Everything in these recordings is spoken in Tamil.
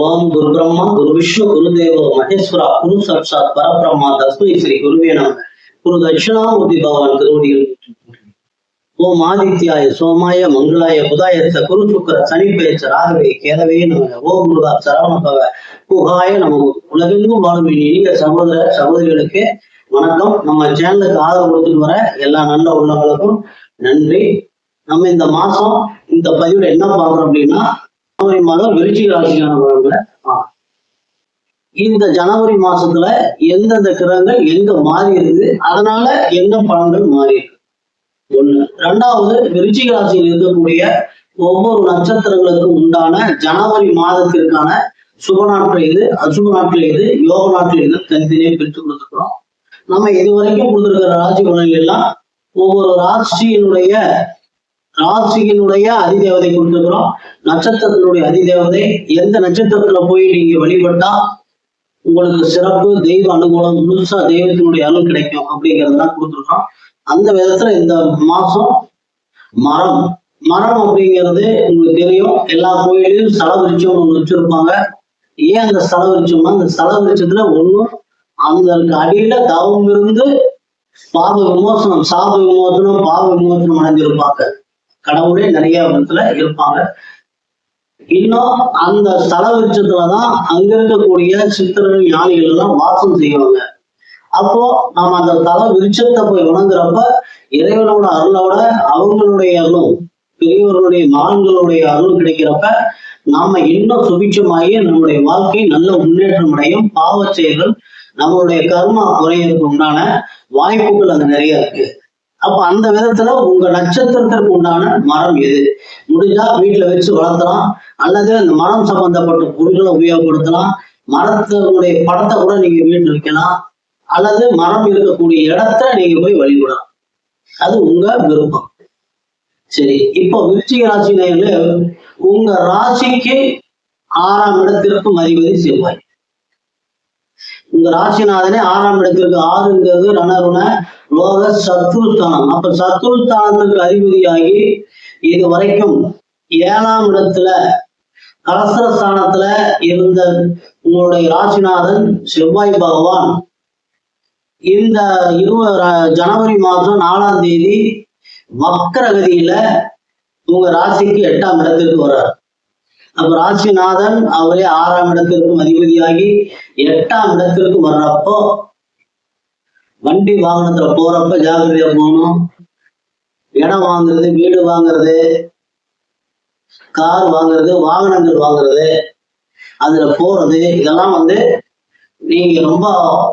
ஓம் குரு பிரம்மா குரு விஷ்ணு குரு தேவோ மகேஸ்வரா குரு சாட்சாத் பரபிரம்மா தஸ்மை ஸ்ரீ குருவே நம. குரு தட்சிணாமூர்த்தி பகவான் திருவடியில் ஓம் ஆதித்யாய சோமாய மங்களாய புதாய குரு சுக்கர சனி பேச்ச ராகவே கேதவே நமக ஓம் முருகா சரவண பவ. புகாய நமக்கு உலகெங்கும் வாழும் இனிய சகோதர சகோதரிகளுக்கு வணக்கம். நம்ம சேனலுக்கு ஆதரவு கொடுத்துட்டு வர எல்லா நல்ல உள்ளவங்களுக்கும் நன்றி. நம்ம இந்த மாசம் இந்த பதிவுல என்ன பாக்குறோம் அப்படின்னா ஜனவரி மாதம் விருச்சிக ராசிக்கான இந்த ஜனவரி மாசத்துல எந்தெந்த கிரகங்கள் எங்க மாறி இருக்குது அதனால எந்த பலன்கள் மாறி இருக்கு. ஒண்ணு. ரெண்டாவது விருச்சிக ராசியில் இருக்கக்கூடிய ஒவ்வொரு நட்சத்திரங்களுக்கும் உண்டான ஜனவரி மாதத்திற்கான சுப நாட்கள் எது? அசுப நாட்கள் எது? யோக நாட்கள் எது? தனித்தனியே பிரித்து கொடுத்துருக்கிறோம். நம்ம இதுவரைக்கும் கொடுத்துருக்கிற ராசி பலன்கள் எல்லாம் ஒவ்வொரு ராசியினுடைய ராசியினுடைய அதிதேவதை கொடுத்துருக்கிறோம். நட்சத்திரத்தினுடைய அதிதேவதை எந்த நட்சத்திரத்துல போய் நீங்க வழிபட்டா உங்களுக்கு சிறப்பு தெய்வ அனுகூலம் முழுசா தெய்வத்தினுடைய அருள் கிடைக்கும் அப்படிங்கறதெல்லாம் கொடுத்துருக்கோம். அந்த விதத்துல இந்த மாசம் மரம். மரம் அப்படிங்கிறது உங்களுக்கு தெரியும். எல்லா கோயிலையும் ஸ்தல ஒன்று வச்சிருப்பாங்க. ஏன் அந்த ஸ்தல அந்த ஸ்தல விருட்சத்துல ஒண்ணும் அந்த அடியில தவம் இருந்து பாவ விமோசனம் சாப விமோசனம் பாவ விமோசனம் அடைஞ்சிருப்பாங்க. கடவுளே நிறைய விதத்துல இருப்பாங்க. இன்னும் அந்த ஸ்தல விருட்சத்துலதான் அங்க இருக்கக்கூடிய சித்தர்கள் ஞானிகள் எல்லாம் வாசம் செய்வாங்க. அப்போ நாம அந்த தல விருட்சத்தை போய் வணங்குறப்ப இறைவனோட அருளோட அவங்களுடைய அருளும் பெரியவர்களுடைய மகன்களுடைய அருள் கிடைக்கிறப்ப நாம இன்னும் சுபிட்சமாகி நம்முடைய வாழ்க்கை நல்ல முன்னேற்றம் அடையும். பாவ செயல்கள் நம்மளுடைய கர்மா குறையிறதுக்கு உண்டான வாய்ப்புகள் அங்க நிறைய இருக்கு. அப்ப அந்த விதத்துல உங்க நட்சத்திரத்திற்கு உண்டான மரம் எது? முடிஞ்சா வீட்டுல வச்சு வளர்த்தலாம். அல்லது அந்த மரம் சம்பந்தப்பட்ட பொருட்களை உபயோகப்படுத்தலாம். மரத்தினுடைய படத்தை கூட நீங்க வீட்டு வைக்கலாம். அல்லது மரம் இருக்கக்கூடிய இடத்த நீங்க போய் வழிபடலாம். அது உங்க விருப்பம். சரி இப்போ விருச்சிக ராசி நேரில் உங்க ராசிக்கு ஆறாம் இடத்திற்கும் அதிபதி செவ்வாய். உங்க ராசிநாதனே ஆறாம் இடத்திற்கு ஆறுங்கிறது ரணருண லோக சத்ருஸ்தானம் அப்ப சத்ருஸ்தானத்துக்கு அதிபதியாகி இது வரைக்கும் ஏழாம் இடத்துல கலசரஸ்தானத்துல இருந்த உங்களுடைய ராசிநாதன் செவ்வாய் பகவான். இந்த இருவ ஜனவரி மாதம் நாலாம் தேதி வக்கரகதியில உங்க ராசிக்கு எட்டாம் இடத்திற்கு வர்றார். அப்ப ராசிநாதன் அவரே ஆறாம் இடத்திற்கும் அதிபதியாகி எட்டாம் இடத்திற்கும் வர்றப்போ வண்டி வாகனத்துல போறப்ப ஜாக்கிரதையா போகணும். இடம் வாங்குறது வீடு வாங்குறது கார் வாங்குறது வாகனங்கள் வாங்குறது அதுல போறது இதெல்லாம் வந்து நீங்க ரொம்ப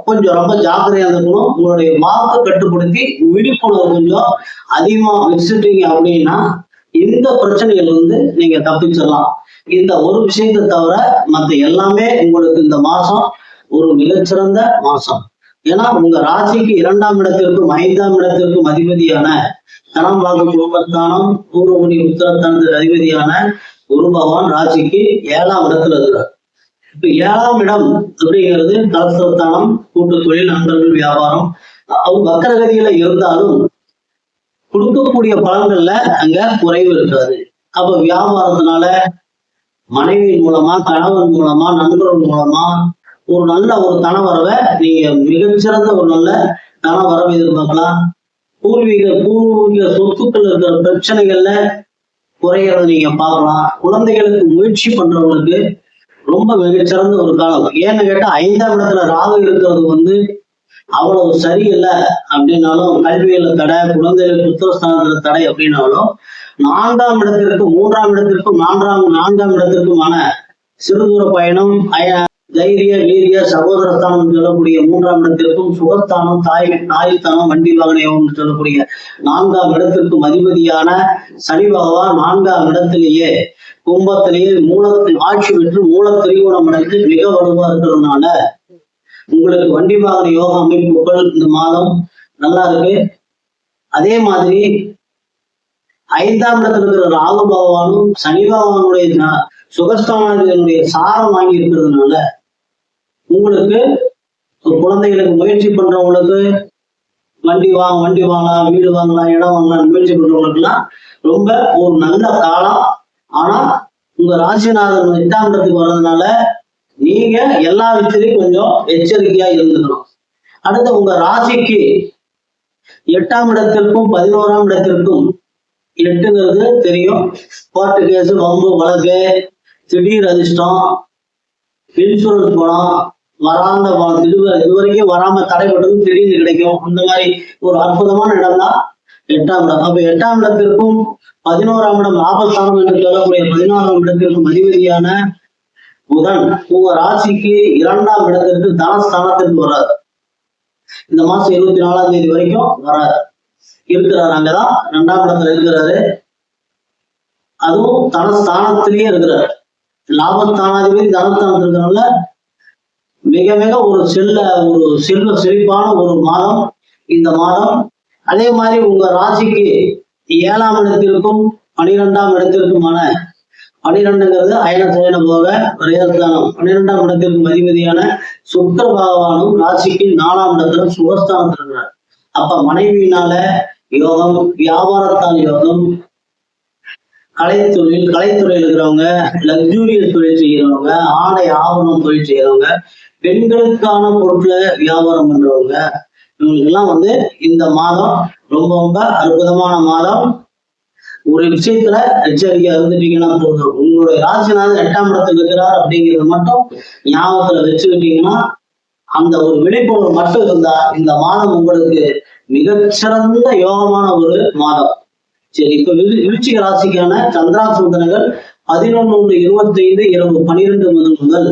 கொஞ்சம் ரொம்ப ஜாக்கிரதையா இருக்கணும். உங்களுடைய வாக்கு கட்டுப்படுத்தி விழிப்புணர்வு கொஞ்சம் அதிகமா வச்சுட்டீங்க அப்படின்னா இந்த பிரச்சனைகள் வந்து நீங்க தப்பிச்சிடலாம். இந்த ஒரு விஷயத்தை தவிர மத்த எல்லாமே உங்களுக்கு இந்த மாசம் ஒரு மிகச்சிறந்த மாசம். ஏன்னா உங்க ராசிக்கு இரண்டாம் இடத்திற்கும் ஐந்தாம் இடத்திற்கும் அதிபதியான தனம் வாக்கு குடும்பஸ்தானம் பூர்வகுடி உத்தரஸ்தானத்துக்கு அதிபதியான குரு பகவான் ராசிக்கு ஏழாம் இடத்துல இருக்கிறார். இப்ப ஏழாம் இடம் அப்படிங்கிறது கலசத்தானம் கூட்டு தொழில் நண்பர்கள் வியாபாரம். அவங்க வக்கரகதியில இருந்தாலும் கொடுக்கக்கூடிய பலன்கள்ல அங்க குறைவு இருக்காது. அப்ப வியாபாரத்தினால மனைவி மூலமா கணவன் மூலமா நண்பர்கள் மூலமா ஒரு நல்ல ஒரு தனவரவை நீங்க மிகச்சிறந்த ஒரு நல்ல தனவரவை எதிர்பார்க்கலாம். பூர்வீக பூர்வீக சொத்துக்கள் இருக்கிற பிரச்சனைகள்ல குறையறத நீங்க பார்க்கலாம். குழந்தைகளுக்கு முயற்சி பண்றவங்களுக்கு ரொம்ப மிகச்சிறந்த ஒரு காலம். ஏன்னு கேட்டா ஐந்தாம் இடத்துல ராகு இருக்கிறது வந்து அவ்வளவு சரியில்லை அப்படின்னாலும் கல்வியில தடை குழந்தைகள் புத்திரஸ்தானத்துல தடை அப்படின்னாலும் நான்காம் இடத்திற்கும் மூன்றாம் இடத்திற்கும் நான்காம் நான்காம் இடத்திற்குமான சிறுதூர பயணம் அய- தைரிய வீரிய சகோதரஸ்தானம் சொல்லக்கூடிய மூன்றாம் இடத்திற்கும் சுகஸ்தானம் தாய் தாய்ஸ்தானம் வண்டி வாகன யோகம் சொல்லக்கூடிய நான்காம் இடத்திற்கும் அதிபதியான சனி பகவான் நான்காம் இடத்திலேயே கும்பத்திலேயே மூலத்தில் ஆட்சி பெற்று மூல திரிகோணம் அடைந்து மிக வலுவா இருக்கிறதுனால உங்களுக்கு வண்டி வாகன யோக அமைப்புகள் இந்த மாதம் நல்லா இருக்கு. அதே மாதிரி ஐந்தாம் இடத்துல இருக்கிற ராகு பகவானும் சனி பகவானுடைய சுகஸ்தானுடைய சாரம் வாங்கி இருக்கிறதுனால உங்களுக்கு குழந்தைகளுக்கு முயற்சி பண்றவங்களுக்கு வண்டி வாங்க வண்டி வாங்கலாம் வீடு வாங்கலாம் இடம் வாங்கலாம் முயற்சி பண்றவங்களுக்குலாம் ரொம்ப ஒரு நல்ல காலம். ஆனா உங்க ராசிநாதன் எட்டாம் இடத்துக்கு வர்றதுனால நீங்க எல்லா விஷயத்திலையும் கொஞ்சம் எச்சரிக்கையா இருந்துக்கணும். அடுத்து உங்க ராசிக்கு எட்டாம் இடத்திற்கும் பதினோராம் இடத்திற்கும் எட்டுங்கிறது தெரியும். கோர்ட்டு கேஸ் வம்பு வழக்கு திடீர் அதிர்ஷ்டம் இன்சூரன்ஸ் பணம் வராத பணம் திடீர் இது வரைக்கும் வராம தடைப்பட்டது திடீர்னு கிடைக்கும். அந்த மாதிரி ஒரு அற்புதமான இடம் தான் எட்டாம் இடம். அப்ப எட்டாம் இடத்திற்கும் பதினோராம் இடம் லாபஸ்தானம் என்று சொல்லக்கூடிய பதினோராம் இடத்திற்கும் அதிபதியான புதன் உங்க ராசிக்கு இரண்டாம் இடத்திற்கு தனஸ்தானத்திற்கு வராது இந்த மாசம் இருபத்தி நாலாம் தேதி வரைக்கும் வராது இருக்கிறாரு அங்கதான். ரெண்டாம் இடத்துல இருக்கிறாரு. அதுவும் தனஸ்தானத்திலேயே இருக்கிறாரு. லாபஸ்தானாதிபதி தனஸ்தானத்தில் இருக்கிறனால மிக மிக ஒரு செல்ல ஒரு செல்வ செழிப்பான ஒரு மாதம் இந்த மாதம். அதே மாதிரி உங்க ராசிக்கு ஏழாம் இடத்திற்கும் பனிரெண்டாம் இடத்திற்குமான பனிரெண்டுங்கிறது அயன சயன போக விரயஸ்தானம் பன்னிரெண்டாம் இடத்திற்கு மதிமதியான சுக்கர பகவானும் ராசிக்கு நாலாம் இடத்துல சுகஸ்தானத்தில் இருக்கிறார் அப்ப மனைவியினால யோகம் வியாபாரத்தால் யோகம் கலைத்தொழில் கலைத்துறையில் இருக்கிறவங்க லக்ஸூரியஸ் தொழில் செய்யறவங்க ஆடை ஆவணம் தொழில் செய்யறவங்க பெண்களுக்கான பொருட்களை வியாபாரம் பண்றவங்க இவங்களுக்கெல்லாம் வந்து இந்த மாதம் ரொம்ப ரொம்ப அற்புதமான மாதம். ஒரு விஷயத்துல எச்சரிக்கையா இருந்துட்டீங்கன்னா போதும். உங்களுடைய ராசிநாதன் எட்டாம் இடத்துல இருக்கிறார் அப்படிங்கிறது மட்டும் ஞாபகத்துல வச்சுக்கிட்டீங்கன்னா அந்த ஒரு விழிப்புணர்வு மட்டும் இருந்தா இந்த மாதம் உங்களுக்கு மிகச்சிறந்த யோகமான ஒரு மாதம். சரி இப்ப விருச்சிக ராசிக்கான சந்திராசூதனங்கள் பதினொன்னு ஒன்று இருபத்தி ஐந்து இரவு பனிரெண்டு முதல் முதல்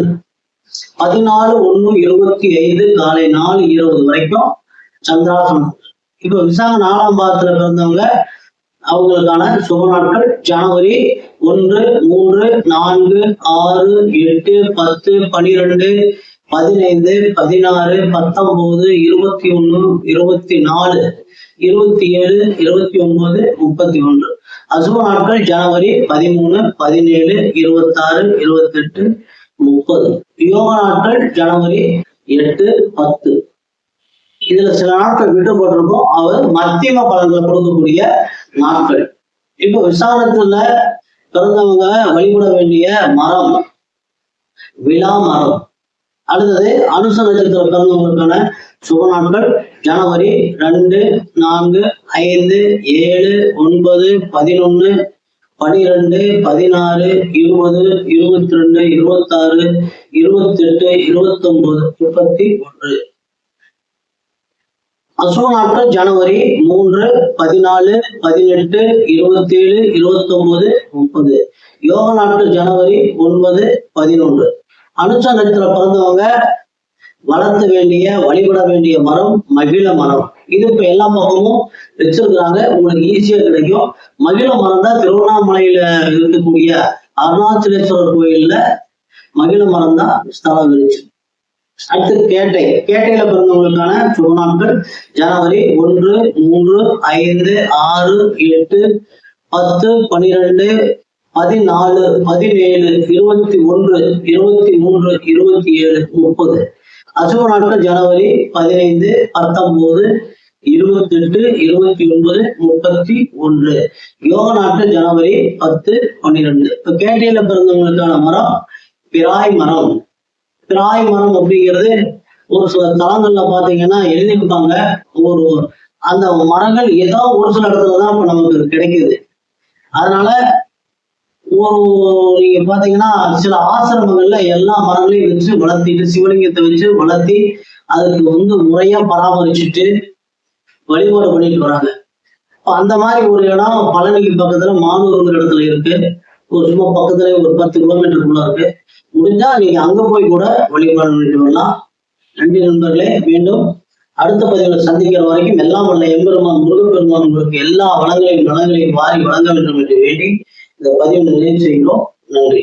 பதினாலு ஒண்ணு இருபத்தி ஐந்து காலை நாலு இருபது வரைக்கும் சந்திராசனம் இப்ப விசாக நாலாம் பாதத்துல பிறந்தவங்க அவங்களுக்கான சுப நாட்கள் ஜனவரி ஒன்று மூன்று நான்கு ஆறு எட்டு பத்து பனிரெண்டு பதினைந்து பதினாறு பத்தொன்பது இருபத்தி ஒண்ணு இருபத்தி நாலு இருபத்தி ஏழு இருபத்தி ஒன்பது முப்பத்தி ஒன்று அசுப நாட்கள் ஜனவரி பதிமூணு பதினேழு இருபத்தாறு இருபத்தெட்டு முப்பது. யோக நாட்கள் ஜனவரி எட்டு பத்து. இதுல சில நாட்கள் விடுபட்டிருக்கும் அவர் மத்தியம பலன்களை கொடுக்கக்கூடிய நாட்கள். இப்ப விசாரணத்துல பிறந்தவங்க வழிபட வேண்டிய மரம் விழா மரம். அடுத்தது அனுச நட்சத்திரம் பிறந்தவங்களுக்கான சுப நாட்கள். ஜனவரி ரெண்டு நான்கு ஐந்து ஏழு ஒன்பது பதினொன்று பனிரெண்டு பதினாறு இருபது இருபத்தி ரெண்டு இருபத்தாறு இருபத்தெட்டு இருபத்தொன்பது முப்பத்தி ஒன்று. அசோ நாட்கள் ஜனவரி மூன்று பதினாலு பதினெட்டு இருபத்தேழு இருபத்தொன்பது முப்பது. யோக நாட்கள் ஜனவரி ஒன்பது பதினொன்று. அனுச நட்சத்திரம் பிறந்தவங்க வளர்த்த வேண்டிய வழிபட வேண்டிய மரம் மகிழ மரம். இது இப்ப எல்லா பக்கமும் வச்சிருக்கிறாங்க. உங்களுக்கு ஈஸியா கிடைக்கும். மகிழ மரம் தான் திருவண்ணாமலையில இருக்கக்கூடிய அருணாச்சலேஸ்வரர் கோயில்ல மகிழ மரம் தான் ஸ்தலம் இருந்துச்சு. அடுத்து கேட்டை. கேட்டையில பிறந்தவங்களுக்கான சுப நாட்கள் ஜனவரி ஒன்று மூன்று ஐந்து ஆறு எட்டு பத்து பனிரெண்டு பதினாலு பதினேழு இருபத்தி ஒன்று இருபத்தி மூன்று இருபத்தி ஏழு முப்பது. அசுப நாட்கள் ஜனவரி பதினைந்து பத்தொன்பது இருபத்தெட்டு இருபத்தி ஒன்பது முப்பத்தி ஒன்று. யோக நாட்கள் ஜனவரி பத்து பன்னிரெண்டு இப்ப கேட்டையில பிறந்தவங்களுக்கான மரம் பிராய் மரம். திராய் மரம் அப்படிங்கிறது ஒரு சில தளங்கள்ல பாத்தீங்கன்னா எழுதியிருப்பாங்க ஒரு அந்த மரங்கள் ஏதோ ஒரு சில இடத்துலதான் இப்ப நமக்கு கிடைக்குது. அதனால ஒரு நீங்க பாத்தீங்கன்னா சில ஆசிரமங்கள்ல எல்லா மரங்களையும் வச்சு வளர்த்திட்டு சிவலிங்கத்தை வச்சு வளர்த்தி அதுக்கு வந்து முறையா பராமரிச்சுட்டு வழிபாடு பண்ணிட்டு வராங்க. அந்த மாதிரி ஒரு இடம் பழனிக்கு பக்கத்துல மானூருங்கிற இடத்துல இருக்கு. ஒரு சும்மா பக்கத்துல ஒரு பத்து கிலோமீட்டருக்குள்ள இருக்கு. முடிஞ்சா நீங்க அங்க போய் கூட வழிபாடு பண்ணிட்டு வரலாம். நன்றி நண்பர்களே மீண்டும் அடுத்த பதிவில் சந்திக்கிற வரைக்கும் எல்லாம் வல்ல எம்பெருமான் முருகப்பெருமான் உங்களுக்கு எல்லா வளங்களையும் நலங்களையும் வாரி வழங்க வேண்டும் என்று வேண்டி இந்த பதிவை நிறைவு செய்கிறோம். நன்றி.